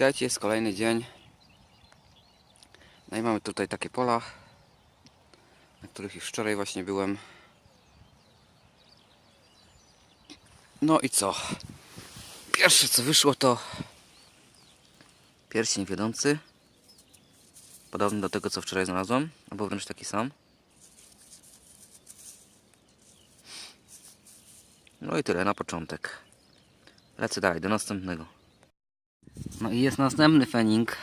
Witajcie, jest kolejny dzień. No i mamy tutaj takie pola, na których już wczoraj właśnie byłem. No i co? Pierwsze co wyszło to pierścień wiodący. Podobny do tego co wczoraj znalazłem, albo wręcz taki sam. No i tyle na początek. Lecę dalej, do następnego. No i jest następny fening.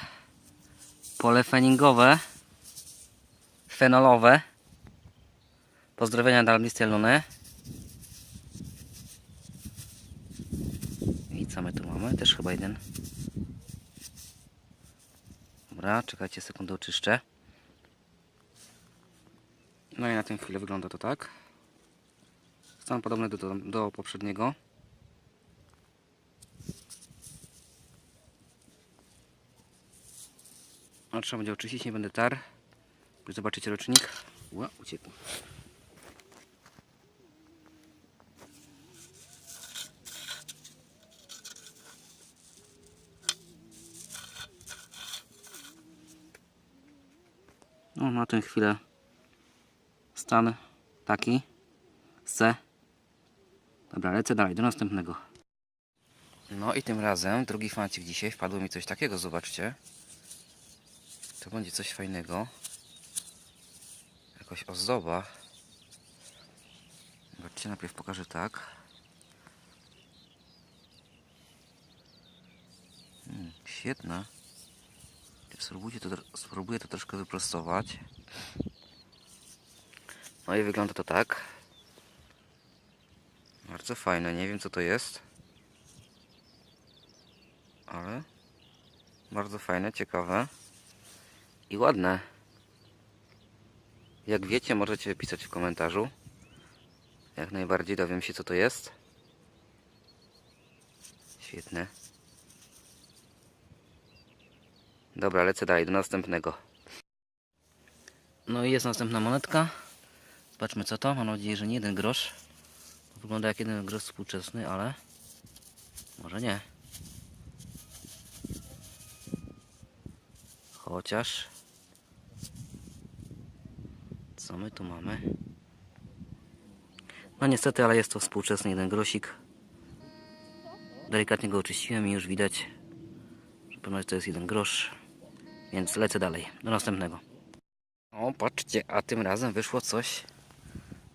Pole feningowe. Fenolowe. Pozdrowienia dla Misty Lune. I co my tu mamy? Też chyba jeden. Dobra, czekajcie sekundę oczyszczę. No i na tę chwilę wygląda to tak. Stan podobny do, do, do poprzedniego. No, trzeba będzie oczyścić, nie będę tar. Już zobaczycie rocznik. Ła, uciekł. No, na tę chwilę stan taki. C. Dobra, lecę dalej, do następnego. No i tym razem, drugi fancik dzisiaj, wpadło mi coś takiego, zobaczcie. To będzie coś fajnego. Jakaś ozdoba. Zobaczcie, najpierw pokażę tak. Hmm, świetna. Spróbuję to, spróbuję to troszkę wyprostować. No i wygląda to tak. Bardzo fajne, nie wiem co to jest. Ale bardzo fajne, ciekawe i ładne. Jak wiecie, możecie pisać w komentarzu. Jak najbardziej dowiem się, co to jest. Świetne. Dobra, lecę dalej do następnego. No i jest następna monetka. Zobaczmy co to. Mam nadzieję, że nie jeden grosz. Wygląda jak jeden grosz współczesny, ale może nie. Chociaż co my tu mamy? No niestety, ale jest to współczesny jeden grosik. Delikatnie go oczyściłem i już widać, że pewno to jest jeden grosz. Więc lecę dalej, do następnego. O, patrzcie, a tym razem wyszło coś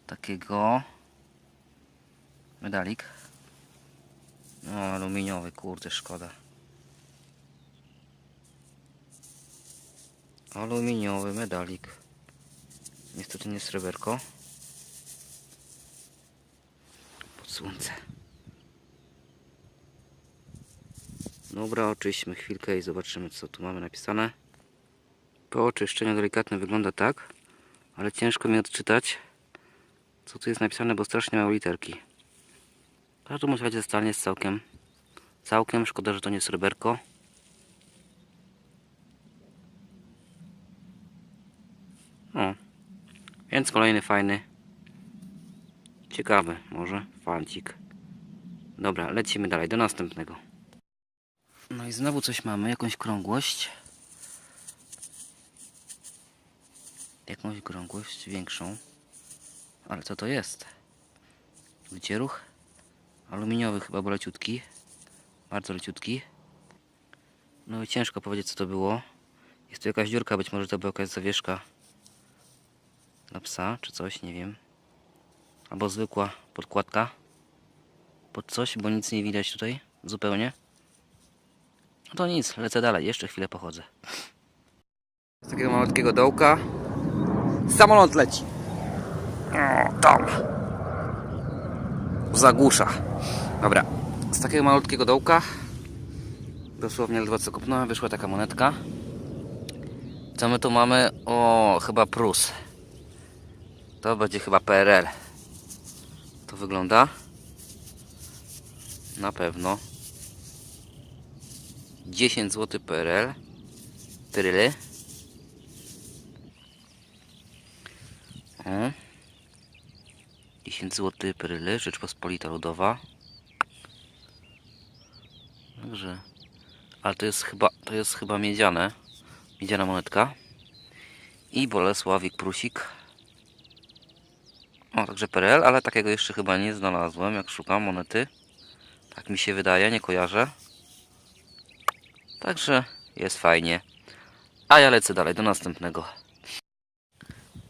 takiego. Medalik. No, aluminiowy, kurde, szkoda. Aluminiowy medalik. Niestety nie sreberko. Pod słońce. Dobra, oczyśćmy chwilkę i zobaczymy co tu mamy napisane. Po oczyszczeniu delikatne wygląda tak, ale ciężko mi odczytać co tu jest napisane, bo strasznie małe literki. W każdym razie jest całkiem całkiem, szkoda, że to nie sreberko. O, więc kolejny fajny, ciekawy może fancik. Dobra, lecimy dalej do następnego. No i znowu coś mamy, jakąś krągłość. jakąś grągłość większą. Ale co to jest? Wycieruch? Aluminiowy chyba, bo leciutki. Bardzo leciutki. No i ciężko powiedzieć co to było. Jest tu jakaś dziurka, być może to była jakaś zawieszka dla psa, czy coś, nie wiem. Albo zwykła podkładka pod coś, bo nic nie widać tutaj zupełnie. No to nic, lecę dalej, jeszcze chwilę pochodzę. Z takiego malutkiego dołka samolot leci. O, tam. Zagłusza. Dobra, z takiego malutkiego dołka dosłownie ledwo co kupnąłem, wyszła taka monetka. Co my tu mamy? O, chyba Prus. To będzie chyba PRL. To wygląda. Na pewno. 10 zł PRL. Tryly. O. 10 zł PRL, Rzeczpospolita Ludowa. Także. Ale to jest chyba, to jest chyba miedziane. Miedziana monetka. I Bolesławik Prusik. O, także PRL, ale takiego jeszcze chyba nie znalazłem, jak szukam monety. Tak mi się wydaje, nie kojarzę. Także jest fajnie. A ja lecę dalej, do następnego.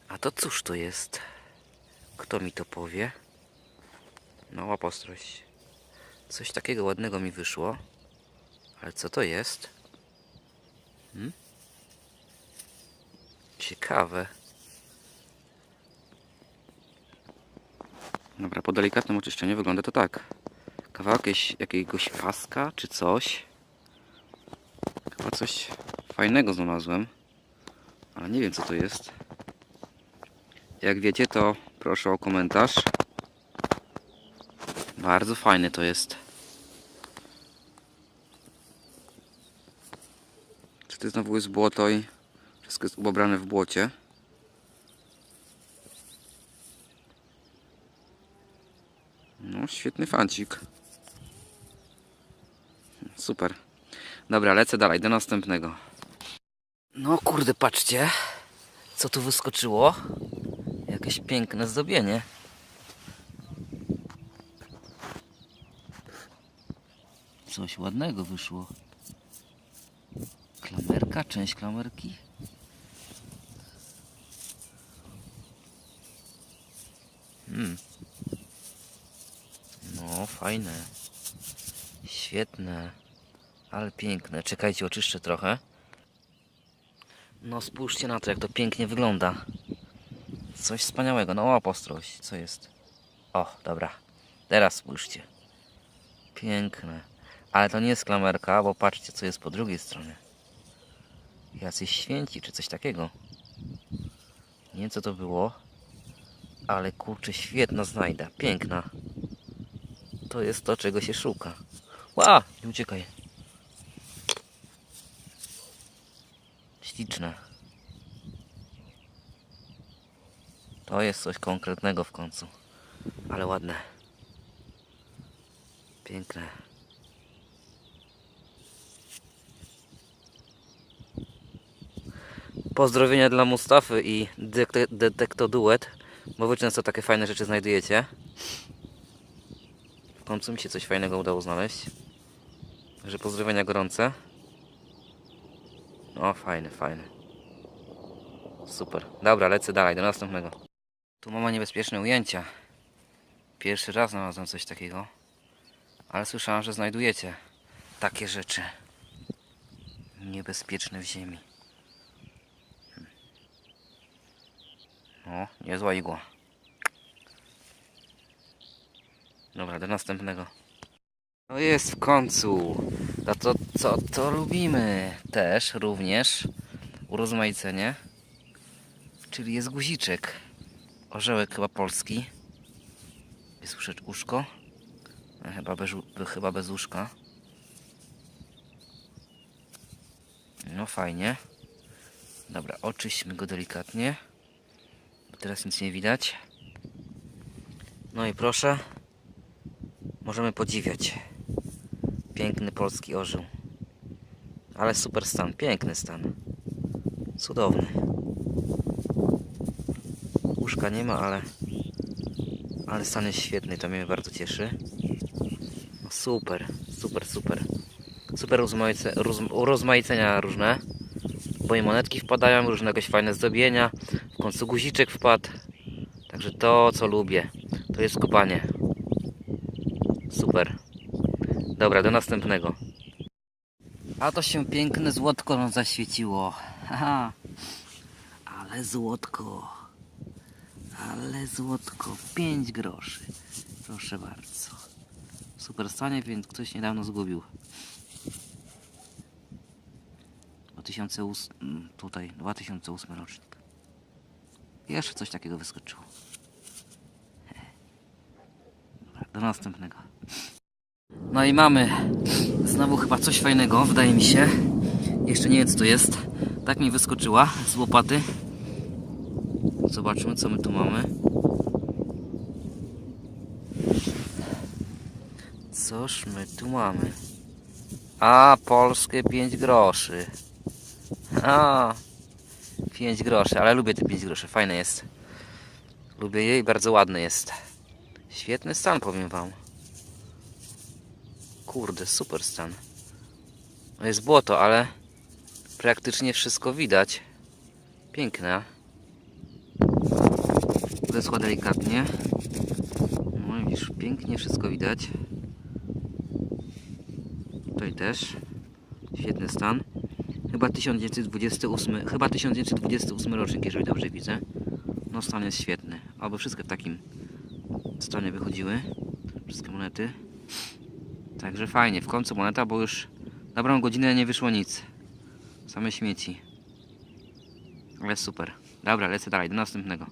A to cóż to jest? Kto mi to powie? No, łapostrość. Coś takiego ładnego mi wyszło. Ale co to jest? Hmm? Ciekawe. Dobra, po delikatnym oczyszczeniu wygląda to tak. Kawałek jakiegoś paska czy coś. Chyba coś fajnego znalazłem. Ale nie wiem co to jest. Jak wiecie to proszę o komentarz. Bardzo fajny to jest. Czy to znowu jest błoto i wszystko jest ubrane w błocie? Świetny fancik. Super. Dobra, lecę dalej, do następnego. No kurde, patrzcie, co tu wyskoczyło. Jakieś piękne zdobienie. Coś ładnego wyszło. Klamerka, część klamerki. Hmm. No, fajne. Świetne. Ale piękne. Czekajcie, oczyszczę trochę. No spójrzcie na to, jak to pięknie wygląda. Coś wspaniałego. No apostrość. Co jest? O, dobra. Teraz spójrzcie. Piękne. Ale to nie jest klamerka, bo patrzcie, co jest po drugiej stronie. Jacyś święci, czy coś takiego. Nie wiem, co to było. Ale kurczę, świetna znajda. Piękna. To jest to, czego się szuka. Ła! Nie uciekaj. Śliczne. To jest coś konkretnego w końcu. Ale ładne. Piękne. Pozdrowienia dla Mustafy i Detek- Detekto Duet, bo wy często takie fajne rzeczy znajdujecie. Końcu mi się coś fajnego udało znaleźć. Także pozdrowienia gorące. O, fajny, fajny. Super. Dobra, lecę dalej, do następnego. Tu mama niebezpieczne ujęcia. Pierwszy raz znalazłem coś takiego. Ale słyszałem, że znajdujecie takie rzeczy. Niebezpieczne w ziemi. O, niezła igła. Dobra, do następnego. No jest w końcu. To, to co to lubimy też również. Urozmaicenie. Czyli jest guziczek. Orzełek chyba polski. Jest uszecz- uszko. E, Chyba bez, chyba bez łóżka. No fajnie. Dobra, oczyśćmy go delikatnie. Teraz nic nie widać. No i proszę. Możemy podziwiać. Piękny polski orzeł. Ale super stan, piękny stan. Cudowny. proszka nie ma, ale ale stan jest świetny, to mnie bardzo cieszy. No super, super, super. Super rozmaice, roz, urozmaicenia różne. Bo i monetki wpadają, różne jakieś fajne zdobienia. W końcu guziczek wpadł. Także to, co lubię, to jest kopanie. Super. Dobra, do następnego. A to się piękne złotko nam zaświeciło. Haha. Ale złotko. Ale złotko. 5 groszy. Proszę bardzo. Super stanie, więc ktoś niedawno zgubił. 2008, mm, tutaj 2008 rocznik. Jeszcze coś takiego wyskoczyło. Dobra, do następnego. No i mamy znowu chyba coś fajnego, wydaje mi się. Jeszcze nie wiem co to jest. Tak mi wyskoczyła z łopaty. Zobaczmy co my tu mamy. Coż my tu mamy? A, polskie 5 groszy. A, 5 groszy, ale lubię te 5 groszy, fajne jest. Lubię je i bardzo ładny jest. Świetny stan, powiem wam. Kurde, super stan. No jest błoto, ale praktycznie wszystko widać. Piękne. Zeschła delikatnie. No widzisz, pięknie wszystko widać. Tutaj też. Świetny stan. Chyba 1928, chyba 1928 rocznik, jeżeli dobrze widzę. No stan jest świetny. Albo wszystkie w takim stanie wychodziły. Wszystkie monety. Także fajnie. W końcu moneta, bo już dobrą godzinę nie wyszło nic. Same śmieci. Ale super. Dobra, lecę dalej, do następnego.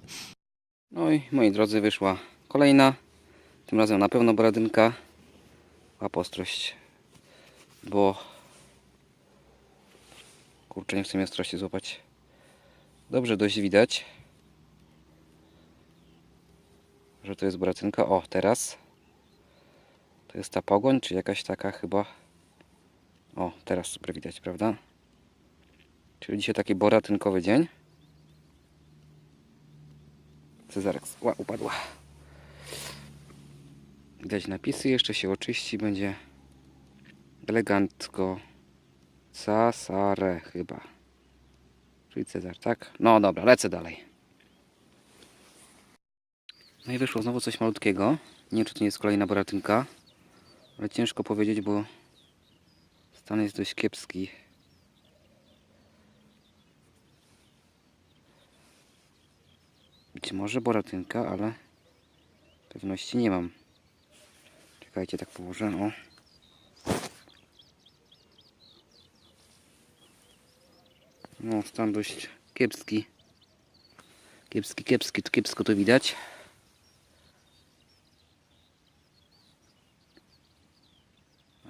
No i moi drodzy, wyszła kolejna. Tym razem na pewno bradynka. Apostrość. Bo kurczę, nie chcę mnie ostrości złapać. Dobrze dość widać, że to jest bradynka. O, teraz. To jest ta pogoń, czy jakaś taka chyba. O, teraz super widać, prawda? Czyli dzisiaj taki boratynkowy dzień. Cezarek ła, upadła. Widać napisy, jeszcze się oczyści, będzie elegancko. Cesare chyba. Czyli Cezar, tak? No dobra, lecę dalej. No i wyszło znowu coś malutkiego. Nie wiem, czy to nie jest kolejna boratynka. Ale ciężko powiedzieć, bo stan jest dość kiepski. Być może boratynka, ale pewności nie mam. Czekajcie, tak położę. O. No, stan dość kiepski. Kiepski, kiepski, kiepsko to widać.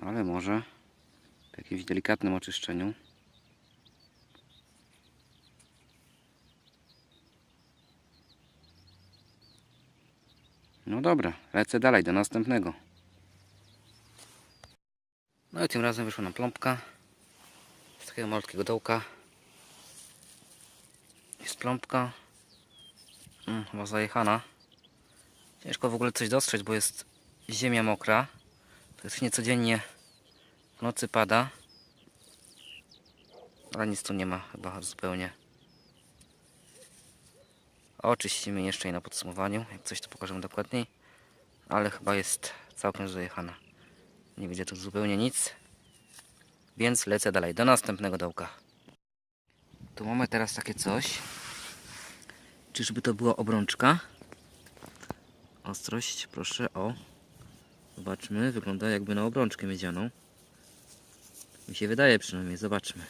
Ale może w jakimś delikatnym oczyszczeniu. No dobra, lecę dalej do następnego. No i tym razem wyszła nam plombka z takiego malutkiego dołka. Jest plombka. Mm, chyba zajechana. Ciężko w ogóle coś dostrzec, bo jest ziemia mokra. To jest niecodziennie w nocy pada. Ale nic tu nie ma chyba zupełnie. Oczyścimy jeszcze i na podsumowaniu. Jak coś to pokażemy dokładniej. Ale chyba jest całkiem zajechana. Nie widzę tu zupełnie nic. Więc lecę dalej do następnego dołka. Tu mamy teraz takie coś. Czyżby to była obrączka? Ostrość, proszę, o. Zobaczmy, wygląda jakby na obrączkę miedzianą. Mi się wydaje przynajmniej, zobaczmy.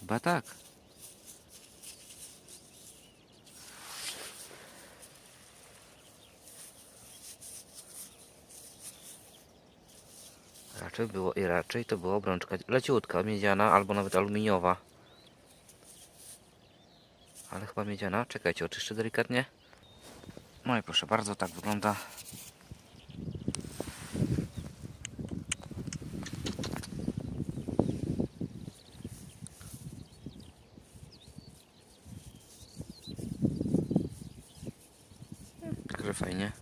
Chyba tak. Raczej było i raczej to była obrączka leciutka, miedziana albo nawet aluminiowa ale chyba miedziana. No. Czekajcie, oczyszczę delikatnie. No i proszę bardzo, tak wygląda. Także fajnie.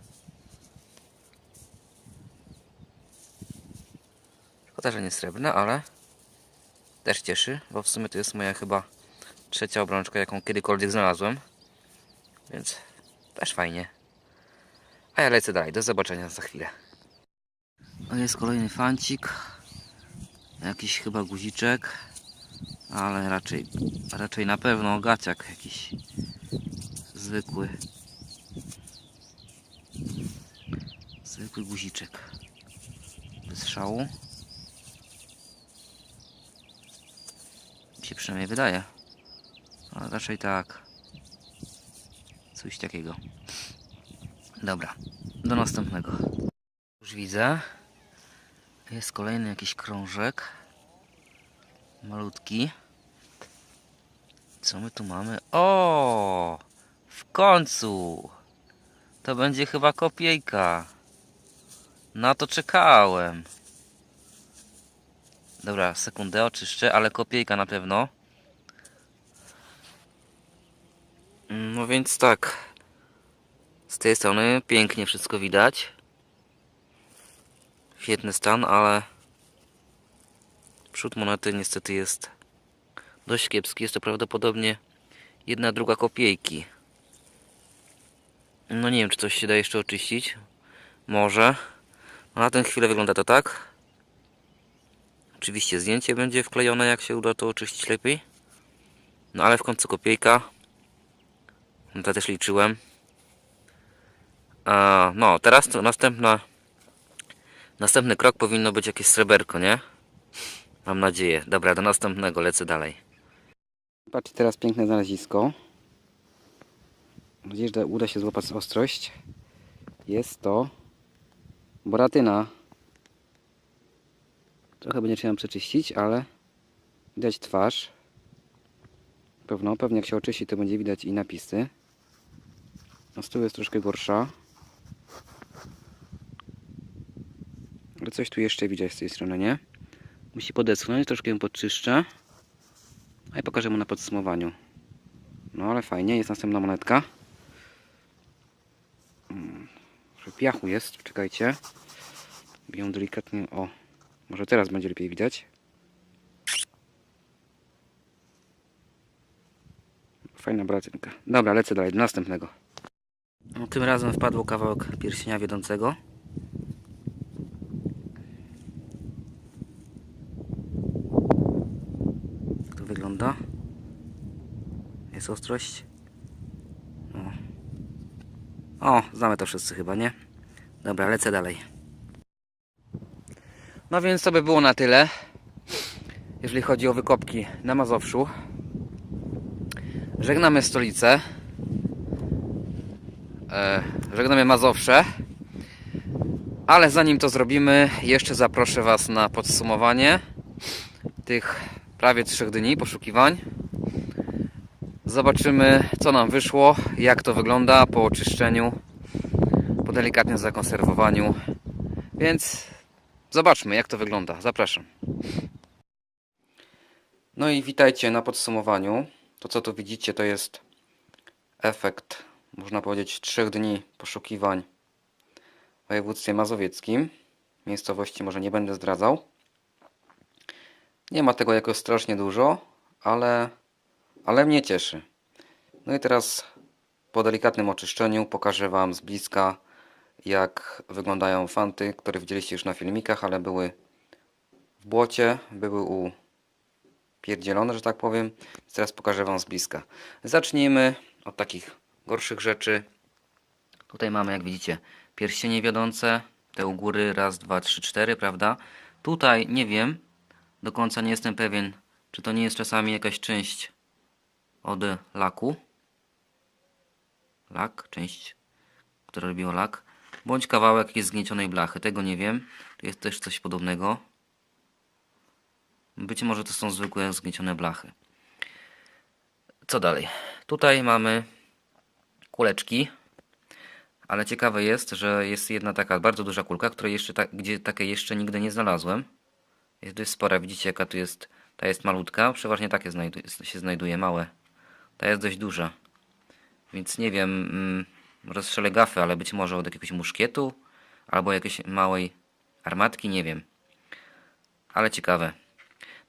Szkoda, że nie srebrne, ale też cieszy, bo w sumie to jest moja chyba trzecia obrączka, jaką kiedykolwiek znalazłem. Więc też fajnie. A ja lecę dalej. Do zobaczenia za chwilę. O, jest kolejny fancik. Jakiś chyba guziczek. Ale raczej, raczej na pewno gaciak jakiś zwykły. Zwykły guziczek. Bez szału. Mi się przynajmniej wydaje. Ale raczej tak. Coś takiego. Dobra, do następnego. Już widzę. Jest kolejny jakiś krążek. Malutki. Co my tu mamy? O! W końcu! To będzie chyba kopiejka. Na to czekałem. Dobra, sekundę oczyszczę, ale kopiejka na pewno. No więc tak. Z tej strony pięknie wszystko widać. Świetny stan, ale przód monety niestety jest dość kiepski. Jest to prawdopodobnie jedna druga kopiejki. No nie wiem, czy coś się da jeszcze oczyścić. Może. No na tę chwilę wygląda to tak. Oczywiście zdjęcie będzie wklejone, jak się uda to oczyścić lepiej. No ale w końcu kopiejka. No to też liczyłem. A, no, teraz to następna. Następny krok powinno być jakieś sreberko, nie? Mam nadzieję. Dobra, do następnego lecę dalej. Patrzcie teraz piękne znalezisko. Że uda się złapać ostrość. Jest to boratyna. Trochę będzie trzeba przeczyścić, ale widać twarz. Pewno, pewnie jak się oczyści, to będzie widać i napisy. No z tyłu jest troszkę gorsza. Ale coś tu jeszcze widać z tej strony, nie? Musi podeschnąć, troszkę ją podczyszczę. A i pokażę mu na podsumowaniu. No ale fajnie, jest następna monetka. Mm, Trochę piachu jest, czekajcie. Ją delikatnie, o, może teraz będzie lepiej widać. Fajna bracynka. Dobra, lecę dalej, do następnego. No, tym razem wpadł kawałek pierścienia wiodącego. Jak to wygląda? Jest ostrość? No. O, znamy to wszyscy chyba, nie? Dobra, lecę dalej. No więc to by było na tyle, jeżeli chodzi o wykopki na Mazowszu. Żegnamy stolicę. E, żegnamy Mazowsze. Ale zanim to zrobimy, jeszcze zaproszę Was na podsumowanie tych prawie trzech dni poszukiwań. Zobaczymy, co nam wyszło, jak to wygląda po oczyszczeniu, po delikatnym zakonserwowaniu. Więc zobaczmy, jak to wygląda. Zapraszam. No i witajcie na podsumowaniu. To, co tu widzicie, to jest efekt, można powiedzieć, trzech dni poszukiwań w województwie mazowieckim. Miejscowości może nie będę zdradzał. Nie ma tego jakoś strasznie dużo, ale, ale mnie cieszy. No i teraz po delikatnym oczyszczeniu pokażę Wam z bliska, jak wyglądają fanty, które widzieliście już na filmikach, ale były w błocie, były u pierdzielone, że tak powiem. Teraz pokażę Wam z bliska. Zacznijmy od takich gorszych rzeczy. Tutaj mamy, jak widzicie, pierścienie wiodące. Te u góry, raz, dwa, trzy, cztery, prawda? Tutaj nie wiem, do końca nie jestem pewien, czy to nie jest czasami jakaś część od laku. Lak, część, która robiła lak. Bądź kawałek jakiejś zgniecionej blachy. Tego nie wiem. Tu jest też coś podobnego. Być może to są zwykłe zgniecione blachy. Co dalej? Tutaj mamy kuleczki. Ale ciekawe jest, że jest jedna taka bardzo duża kulka, której jeszcze ta, gdzie takiej jeszcze nigdy nie znalazłem. Jest dość spora, widzicie jaka tu jest. Ta jest malutka, przeważnie takie się znajduje, małe. Ta jest dość duża. Więc nie wiem, mm, gafy, ale być może od jakiegoś muszkietu albo jakiejś małej armatki, nie wiem. ale ciekawe.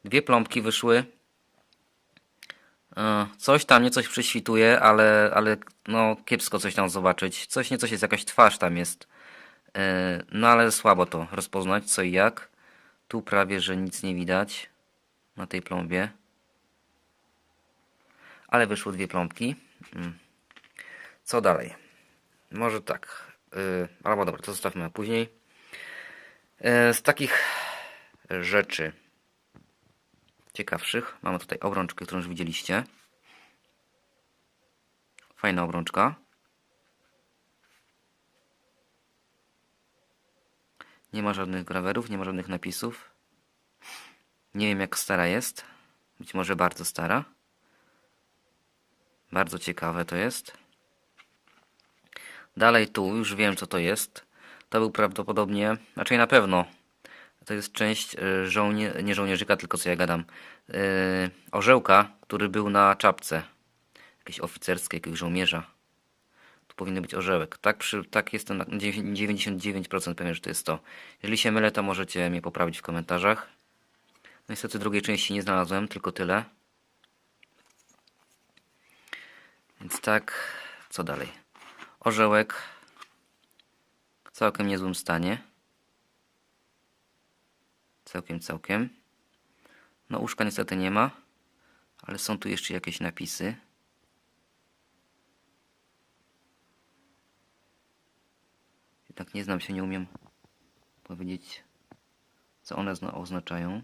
Dwie plombki wyszły. E, Coś tam, nie coś prześwituje, ale, ale no kiepsko coś tam zobaczyć. Coś, nie coś jest, jakaś twarz tam jest. E, No ale słabo to rozpoznać, co i jak. Tu prawie, że nic nie widać na tej plombie. Ale wyszły dwie plombki. Mm. Co dalej? Może tak. Yy, albo dobra, to zostawmy później. Z takich rzeczy ciekawszych mamy tutaj obrączkę, którą już widzieliście. Fajna obrączka. Nie ma żadnych grawerów, nie ma żadnych napisów. Nie wiem jak stara jest. Być może bardzo stara. Bardzo ciekawe to jest. Dalej tu, już wiem co to jest. To był prawdopodobnie, raczej na pewno, to jest część y, żołnie, nie żołnierzyka, tylko co ja gadam, yy, orzełka, który był na czapce. Jakiejś oficerskiej, jakiegoś żołnierza. Tu powinien być orzełek. Tak, przy, tak jestem na 99% pewien, że to jest to. Jeżeli się mylę, to możecie mnie poprawić w komentarzach. No Niestety drugiej części nie znalazłem, tylko tyle. Więc tak, co dalej? Orzełek w całkiem niezłym stanie. Całkiem, całkiem. No uszka niestety nie ma, ale są tu jeszcze jakieś napisy. Jednak nie znam się, nie umiem powiedzieć, co one zna- oznaczają.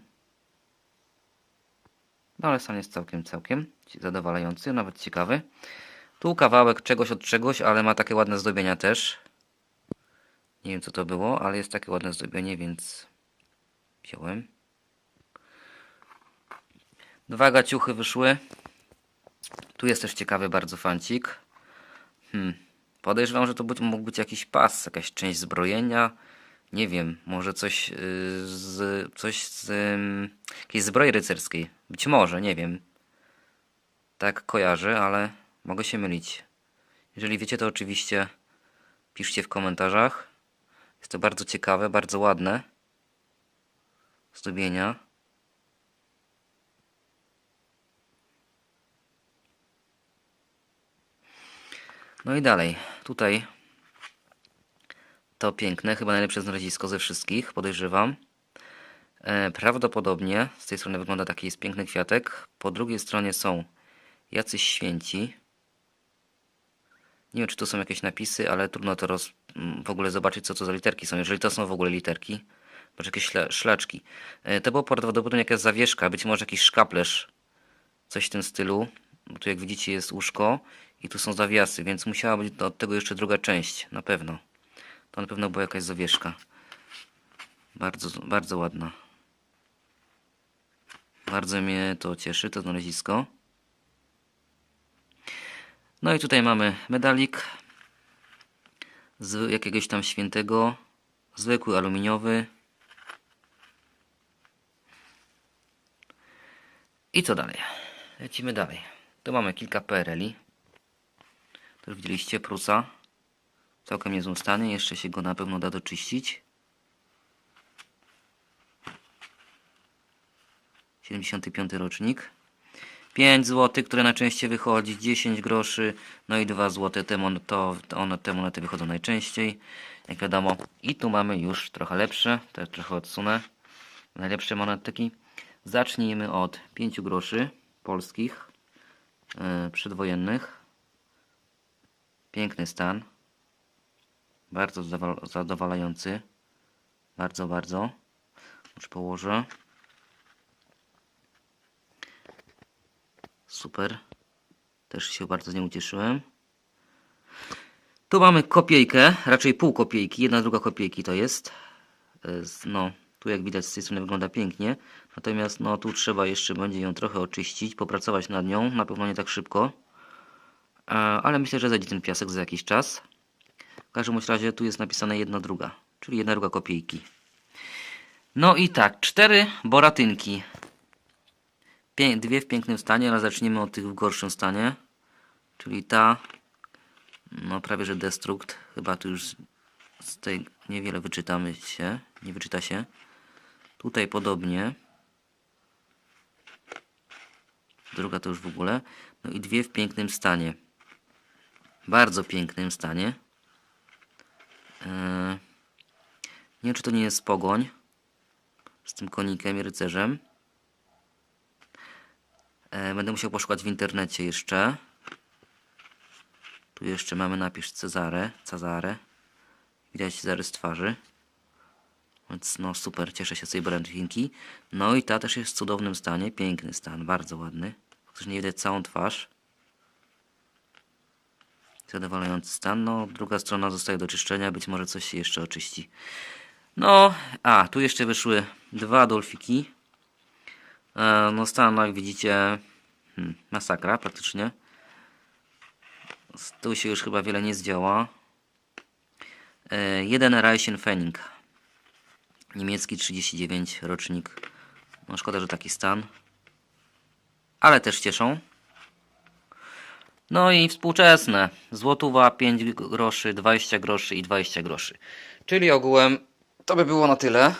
No ale stan jest całkiem, całkiem zadowalający, nawet ciekawy. Tu kawałek czegoś od czegoś, ale ma takie ładne zdobienia też. Nie wiem co to było, ale jest takie ładne zdobienie, więc wziąłem. Dwa gaciuchy wyszły. Tu jest też ciekawy bardzo fancik. Hmm. Podejrzewam, że to być, mógł być jakiś pas, jakaś część zbrojenia. Nie wiem, może coś yy, z, coś z jakiejś zbroi rycerskiej. Być może, nie wiem. Tak kojarzę, ale mogę się mylić. Jeżeli wiecie, to oczywiście piszcie w komentarzach. Jest to bardzo ciekawe, bardzo ładne. Zdobienia. No i dalej. Tutaj to piękne, chyba najlepsze znalezisko ze wszystkich, podejrzewam. E, prawdopodobnie z tej strony wygląda taki jest piękny kwiatek. Po drugiej stronie są jacyś święci. Nie wiem, czy tu są jakieś napisy, ale trudno to roz, w ogóle zobaczyć, co to za literki są, jeżeli to są w ogóle literki. Bądź jakieś śla, szlaczki. E, to było prawdopodobnie jakaś zawieszka, być może jakiś szkaplerz. Coś w tym stylu. Bo tu jak widzicie jest łóżko i tu są zawiasy, więc musiała być od tego jeszcze druga część, na pewno. To na pewno była jakaś zawieszka. Bardzo, bardzo ładna. Bardzo mnie to cieszy, to znalezisko. No i tutaj mamy medalik z jakiegoś tam świętego, zwykły aluminiowy. I co dalej? Lecimy dalej. Tu mamy kilka PRL-i. Już widzieliście, Prusa. W całkiem niezłym stanie. Jeszcze się go na pewno da doczyścić. 75 rocznik. 5 zł, które najczęściej wychodzi, 10 groszy, no i 2 zł, te, te monety wychodzą najczęściej, jak wiadomo. I tu mamy już trochę lepsze, te trochę odsunę, najlepsze monetyki. Zacznijmy od 5 groszy polskich, yy, przedwojennych. Piękny stan, bardzo zadowalający, bardzo, bardzo. Już położę. Super. Też się bardzo z nią ucieszyłem. Tu mamy kopiejkę, raczej pół kopiejki, jedna druga kopiejki to jest. E, No, tu jak widać z tej strony wygląda pięknie. Natomiast no tu trzeba jeszcze będzie ją trochę oczyścić, popracować nad nią, na pewno nie tak szybko. E, Ale myślę, że zejdzie ten piasek za jakiś czas. W każdym razie tu jest napisane jedna druga, czyli jedna druga kopiejki. No i tak, cztery boratynki. Pię dwie w pięknym stanie, ale zacznijmy od tych w gorszym stanie. Czyli ta, no prawie że destrukt. Chyba tu już z tej niewiele wyczytamy się, nie wyczyta się. Tutaj podobnie. Druga to już w ogóle. No i dwie w pięknym stanie. Bardzo pięknym stanie. Eee, nie wiem, czy to nie jest pogoń z tym konikiem i rycerzem. E, będę musiał poszukać w internecie jeszcze. Tu jeszcze mamy napis Cezare, Cezare. Widać zarys twarzy. Więc no super, cieszę się z tej brandzinki. No i ta też jest w cudownym stanie, piękny stan, bardzo ładny. Faktycznie nie widać całą twarz. Zadowalający stan. No, druga strona zostaje do czyszczenia, być może coś się jeszcze oczyści. No, a, tu jeszcze wyszły dwa dolfiki. E, no stan, jak widzicie, hmm, masakra praktycznie. Tu się już chyba wiele nie zdziała. E, jeden Reichen Fenning. Niemiecki 39 rocznik. No szkoda, że taki stan. Ale też cieszą. No i współczesne. Złotówa 5 groszy, 20 groszy i 20 groszy. Czyli ogółem to by było na tyle.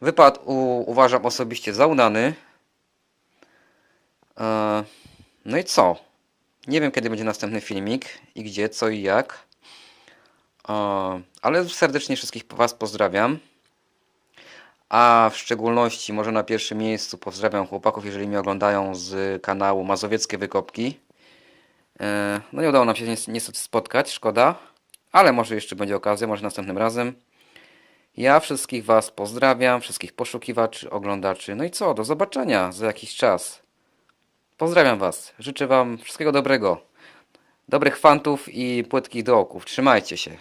Wypad u, uważam osobiście za udany. E, no i co? Nie wiem kiedy będzie następny filmik i gdzie, co i jak. E, ale serdecznie wszystkich Was pozdrawiam. A w szczególności, może na pierwszym miejscu, pozdrawiam chłopaków, jeżeli mnie oglądają z kanału Mazowieckie Wykopki. E, No nie udało nam się nies- niestety spotkać, szkoda. Ale może jeszcze będzie okazja, może następnym razem. Ja wszystkich Was pozdrawiam, wszystkich poszukiwaczy, oglądaczy. No i co, do zobaczenia za jakiś czas. Pozdrawiam Was. Życzę Wam wszystkiego dobrego. Dobrych fantów i płytkich dołków. Trzymajcie się.